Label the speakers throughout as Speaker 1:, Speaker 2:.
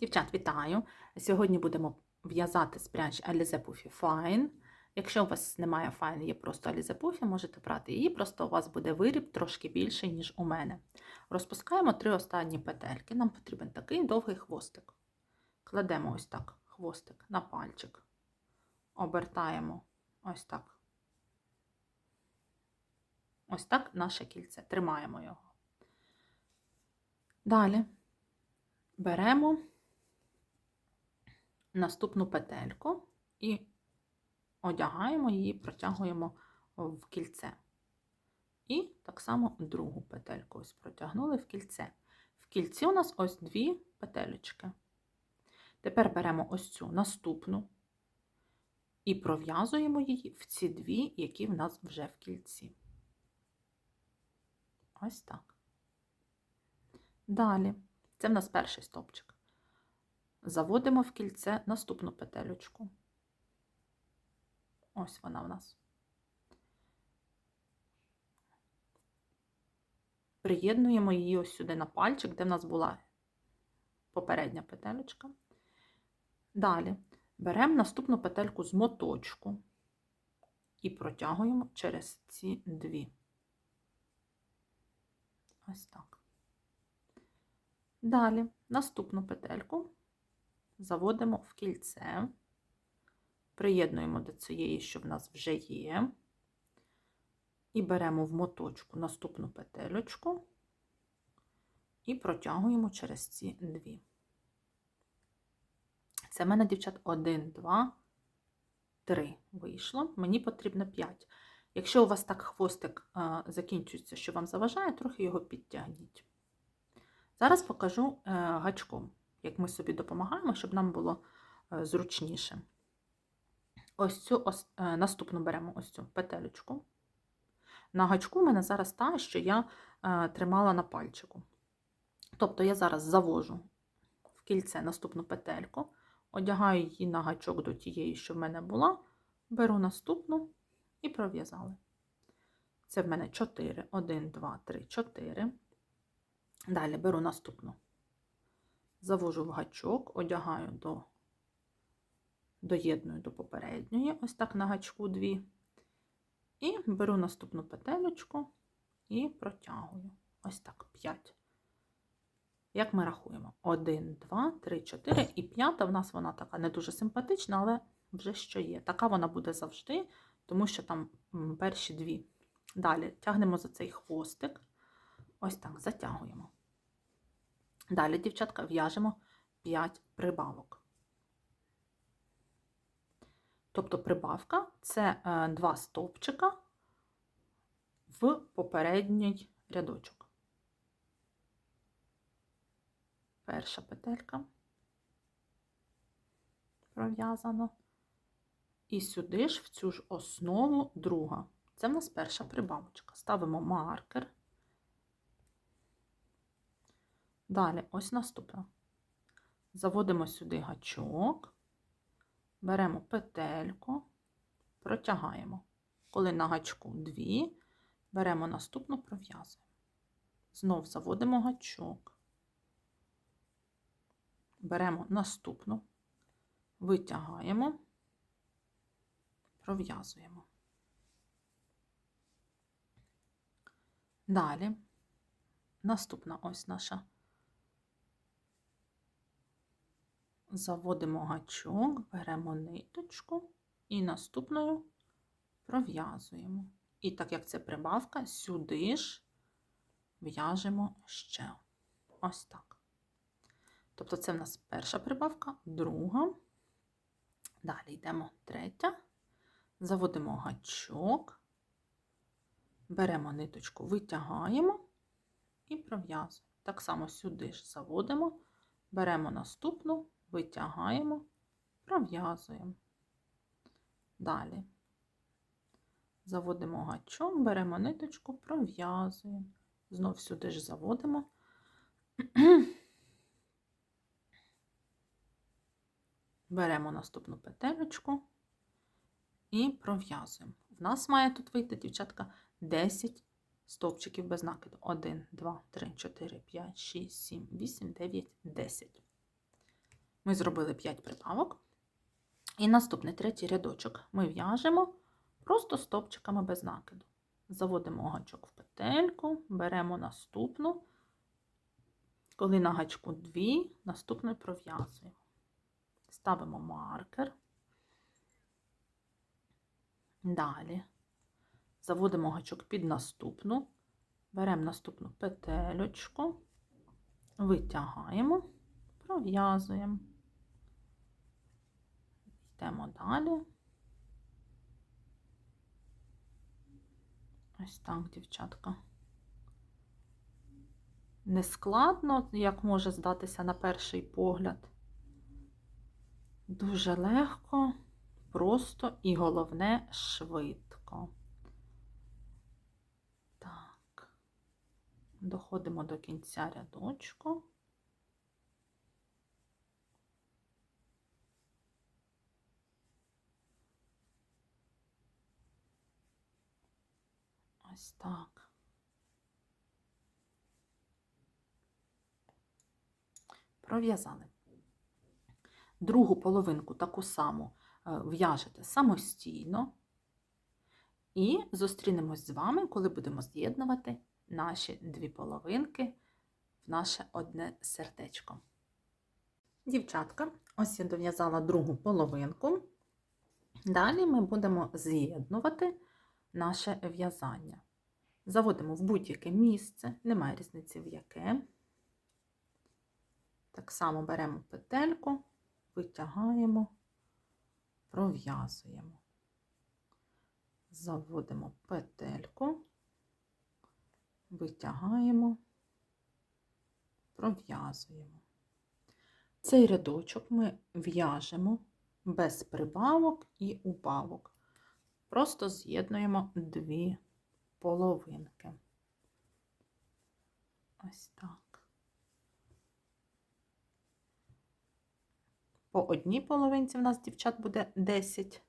Speaker 1: Дівчат, вітаю! Сьогодні будемо в'язати спряж Alize Puffy Fine. Якщо у вас немає Fine, є просто Alize Puffy, можете брати її, просто у вас буде виріб трошки більший, ніж у мене. Розпускаємо три останні петельки. Нам потрібен такий довгий хвостик. Кладемо ось так хвостик на пальчик, обертаємо ось так. Ось так наше кільце. Тримаємо його. Далі беремо наступну петельку і одягаємо її, протягуємо в кільце. І так само другу петельку ось протягнули в кільце. В кільці у нас ось дві петелечки. Тепер беремо ось цю наступну і пров'язуємо її в ці дві, які в нас вже в кільці. Ось так. Далі, це в нас перший стовпчик. Заводимо в кільце наступну петелечку. Ось вона в нас. Приєднуємо її ось сюди на пальчик, де в нас була попередня петелечка. Далі беремо наступну петельку з моточку і протягуємо через ці дві. Ось так. Далі наступну петельку заводимо в кільце, приєднуємо до цієї, що в нас вже є, і беремо в моточку наступну петельку і протягуємо через ці дві. Це в мене, дівчат, 1, 2, 3 вийшло. Мені потрібно 5. Якщо у вас так хвостик а, закінчується, що вам заважає, трохи його підтягніть. Зараз покажу е, гачком, як ми собі допомагаємо, щоб нам було е, зручніше. Ось цю ось, е, наступну беремо ось цю петелечку. На гачку в мене зараз та, що я е, тримала на пальчику. Тобто я зараз завожу в кільце наступну петельку, одягаю її на гачок до тієї, що в мене була, беру наступну і пров'язали. Це в мене 4, 1, 2, 3, 4. Далі беру наступну, завожу в гачок, одягаю до, доєдную до попередньої, ось так на гачку дві. І беру наступну петелечку і протягую. Ось так, 5. Як ми рахуємо? 1, 2, 3, 4 і п'ята в нас вона така не дуже симпатична, але вже що є. Така вона буде завжди, тому що там перші дві. Далі тягнемо за цей хвостик. Ось так затягуємо. Далі, дівчатка, в'яжемо 5 прибавок. Тобто прибавка це е, два стовпчика в попередній рядочок. Перша петелька пров'язана. І сюди ж в цю ж основу друга. Це в нас перша прибавочка. Ставимо маркер. Далі, ось наступна. Заводимо сюди гачок, беремо петельку, протягаємо. Коли на гачку дві, беремо наступну, пров'язуємо. Знов заводимо гачок, беремо наступну, витягаємо, пров'язуємо. Далі, наступна ось наша. Заводимо гачок, беремо ниточку і наступною пров'язуємо. І так як це прибавка, сюди ж в'яжемо ще ось так. Тобто це в нас перша прибавка, друга. Далі йдемо третя, заводимо гачок, беремо ниточку, витягаємо і пров'язуємо. Так само сюди ж заводимо, беремо наступну витягаємо, пров'язуємо. Далі заводимо гачок, беремо ниточку, пров'язуємо. Знов сюди ж заводимо. Беремо наступну петелечку і пров'язуємо. В нас має тут вийти, дівчатка, 10 стовпчиків без накиду. 1, 2, 3, 4, 5, 6, 7, 8, 9, 10. Ми зробили 5 прибавок. І наступний третій рядочок ми в'яжемо просто стопчиками без накиду. Заводимо гачок в петельку, беремо наступну. Коли на гачку 2, наступну пров'язуємо. Ставимо маркер. Далі заводимо гачок під наступну, беремо наступну петельочку, витягаємо, пров'язуємо. Йдемо далі. Ось так, дівчатка. Нескладно, як може здатися на перший погляд. Дуже легко, просто і головне швидко. Так, доходимо до кінця рядочку. Ось так. Пров'язали. Другу половинку таку саму е, в'яжете самостійно. І зустрінемось з вами, коли будемо з'єднувати наші дві половинки в наше одне сердечко. Дівчатка, ось я дов'язала другу половинку. Далі ми будемо з'єднувати наше в'язання. Заводимо в будь-яке місце, немає різниці в яке. Так само беремо петельку, витягаємо, пров'язуємо. Заводимо петельку, витягаємо, пров'язуємо. Цей рядочок ми в'яжемо без прибавок і убавок. Просто з'єднуємо дві половинки. Ось так. По одній половинці в нас, дівчат, буде 10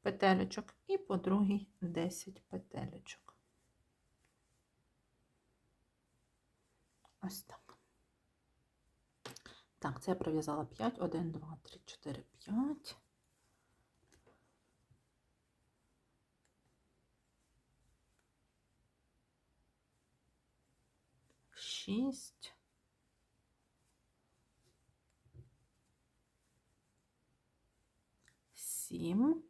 Speaker 1: петелечок, і по другій 10 петелечок. Ось так. Так, це я пров'язала 5, 1, 2, 3, 4, 5. Шість. Сім.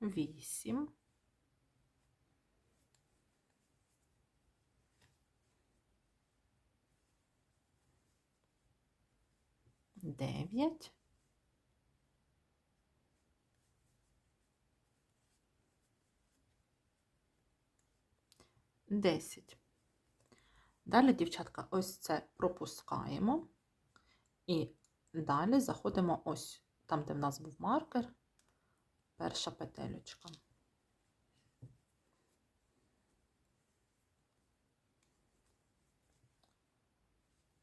Speaker 1: Вісім. Дев'ять. Десять. Далі, дівчатка, ось це пропускаємо і далі заходимо ось там, де в нас був маркер, перша петелечка.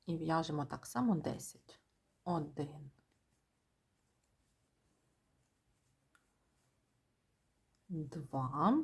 Speaker 1: І в'яжемо так само 10. Один. Два.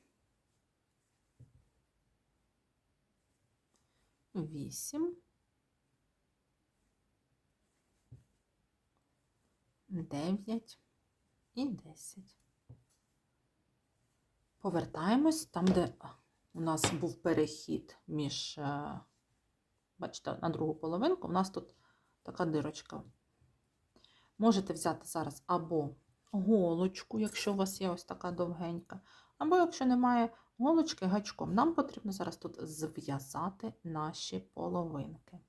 Speaker 1: Вісім. Дев'ять і десять. Повертаємось там, де у нас був перехід між, е, бачите, на другу половинку, у нас тут така дирочка. Можете взяти зараз або голочку, якщо у вас є ось така довгенька, або, якщо немає голочки, гачком. Нам потрібно зараз тут зв'язати наші половинки.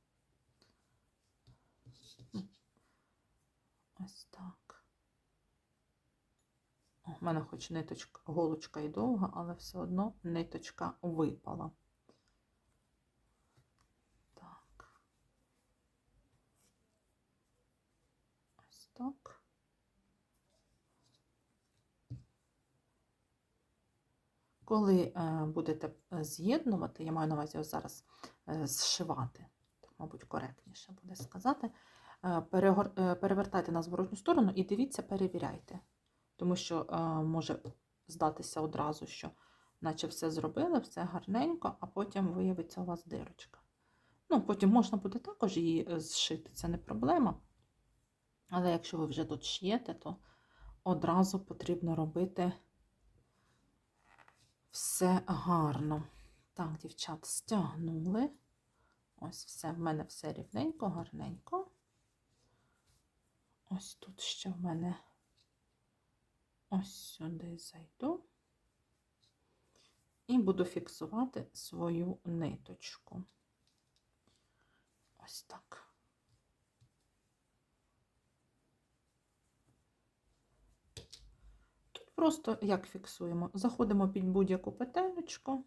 Speaker 1: Ось так. У мене хоч ниточка, голочка і довга, але все одно ниточка випала. Так. Ось так. Коли е, будете е, з'єднувати, я маю на увазі ось зараз е, зшивати, мабуть, коректніше буде сказати, перевертайте на зворотню сторону і дивіться, перевіряйте. Тому що може здатися одразу, що наче все зробили, все гарненько, а потім виявиться у вас дирочка. Ну, потім можна буде також її зшити, це не проблема. Але якщо ви вже тут шиєте, то одразу потрібно робити все гарно. Так, дівчат, стягнули. Ось все, в мене все рівненько, гарненько. Ось тут ще в мене ось сюди зайду і буду фіксувати свою ниточку. Ось так. Тут просто як фіксуємо? Заходимо під будь-яку петелечку,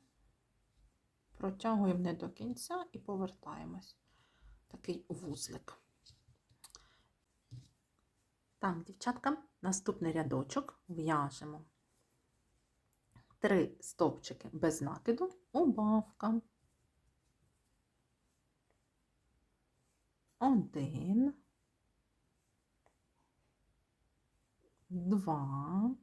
Speaker 1: протягуємо не до кінця і повертаємось. Такий вузлик. Так, дівчатка, наступний рядочок в'яжемо три стовпчики без накиду, убавка. Один, два,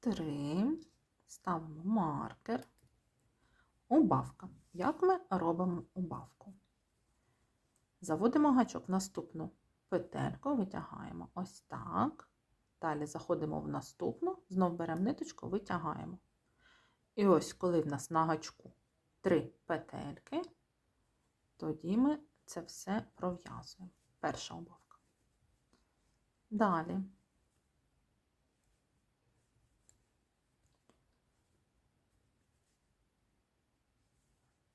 Speaker 1: три, ставимо маркер, убавка. Як ми робимо убавку? Заводимо гачок в наступну петельку, витягаємо ось так. Далі заходимо в наступну, знов беремо ниточку, витягаємо. І ось, коли в нас на гачку три петельки, тоді ми це все пров'язуємо. Перша убавка. Далі.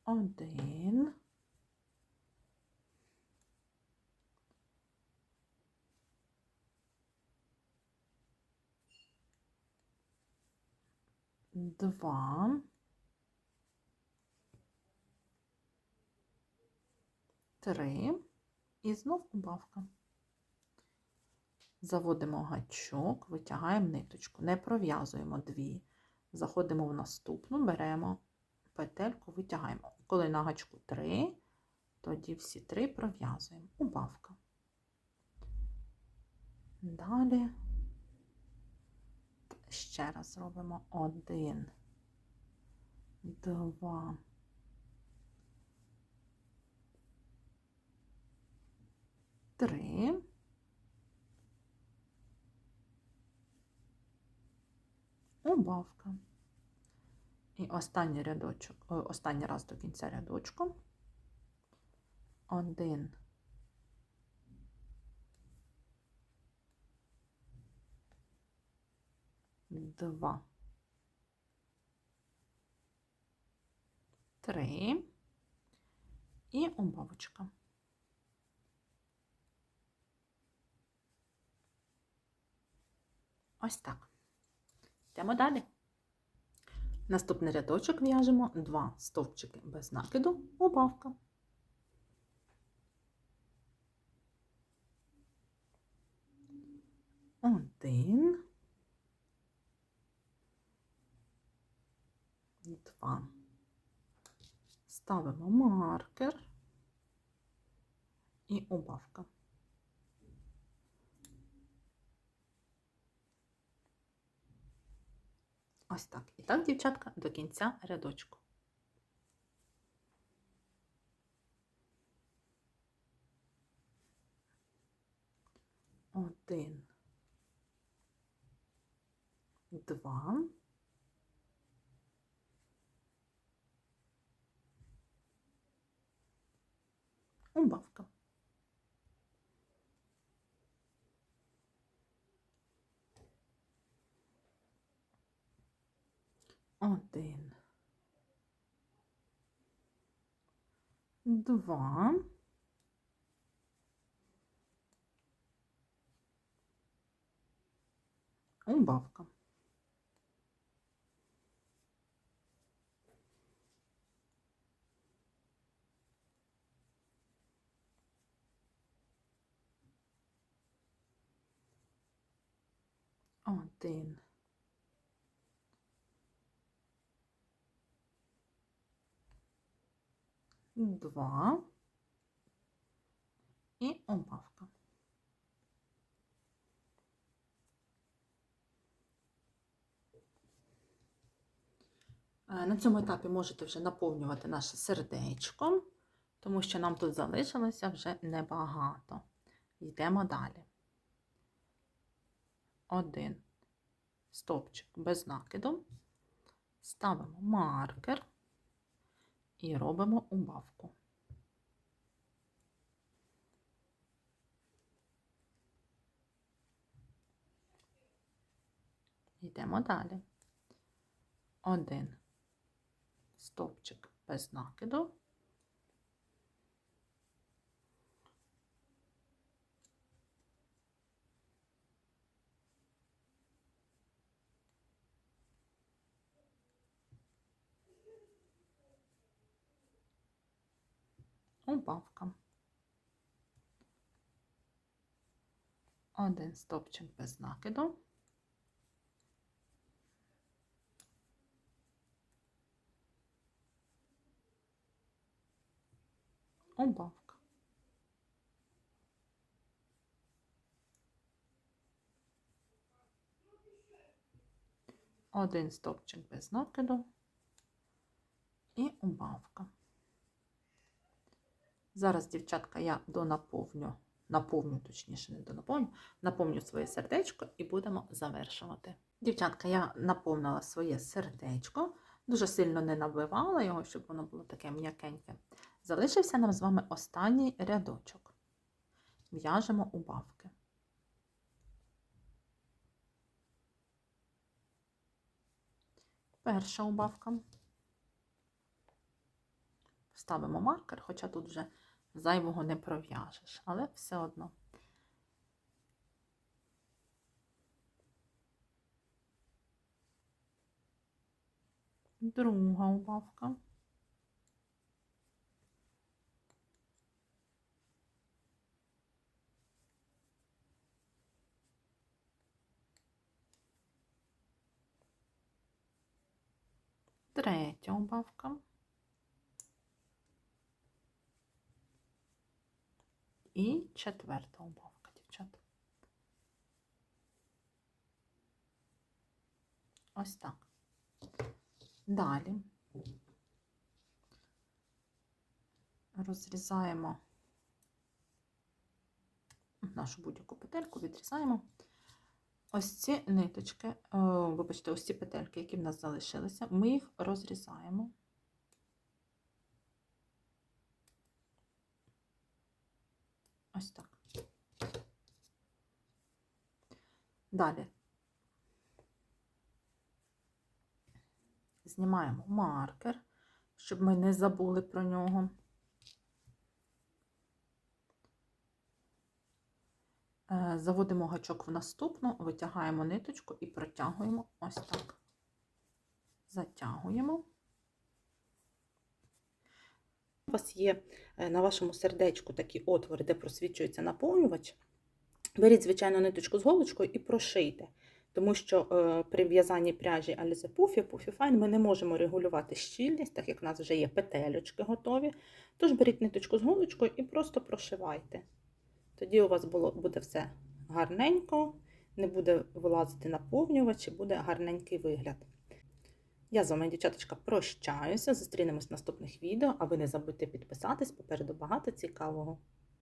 Speaker 1: Один. Два. Три. І знов убавка. Заводимо гачок, витягаємо ниточку, не пров'язуємо дві. Заходимо в наступну, беремо петельку, витягаємо. Коли на гачку три, тоді всі три пров'язуємо. Убавка. Далі ще раз зробимо один, два, три. Убавка. І останній рядочок, останній раз до кінця рядочку. Один. Два. Три. І убавочка. Ось так. Йдемо далі. Наступний рядочок в'яжемо два стовпчики без накиду, убавка. Один, два. Ставимо маркер і убавка. Ось так. І так, дівчатка, до кінця рядочку. Один, два. Убавка. Один. Два. Убавка. Один. Два. І убавка. Е, На цьому етапі можете вже наповнювати наше сердечко, тому що нам тут залишилося вже небагато. Йдемо далі. Один стовпчик без накиду. Ставимо маркер і робимо убавку. Йдемо далі. Один стовпчик без накиду. Убавка. Один стовпчик без накиду. Убавка. Один стовпчик без накиду і убавка. Зараз, дівчатка, я донаповню, наповню, точніше, не донаповню, наповню своє сердечко і будемо завершувати. Дівчатка, я наповнила своє сердечко, дуже сильно не набивала його, щоб воно було таке м'якеньке. Залишився нам з вами останній рядочок. В'яжемо убавки. Перша убавка. Ставимо маркер, хоча тут вже зайвого не пров'яжеш, але все одно. Друга убавка. Третя убавка. І четверта убавка, дівчата. Ось так. Далі розрізаємо нашу будь-яку петельку, відрізаємо. Ось ці ниточки, о, вибачте, ось ці петельки, які в нас залишилися, ми їх розрізаємо. Ось так. Далі знімаємо маркер, щоб ми не забули про нього. Е, Заводимо гачок в наступну, витягаємо ниточку і протягуємо ось так. Затягуємо. У вас є е, на вашому сердечку такі отвори, де просвічується наповнювач. Беріть, звичайно, ниточку з голочкою і прошийте. Тому що е, при в'язанні пряжі Alize Puffy, Puffy Fine ми не можемо регулювати щільність, так як в нас вже є петельочки готові. Тож беріть ниточку з голочкою і просто прошивайте. Тоді у вас було, буде все гарненько, не буде вилазити наповнювач і буде гарненький вигляд. Я з вами, дівчаточка, прощаюся. Зустрінемось в наступних відео, а ви не забудьте підписатись, попереду багато цікавого.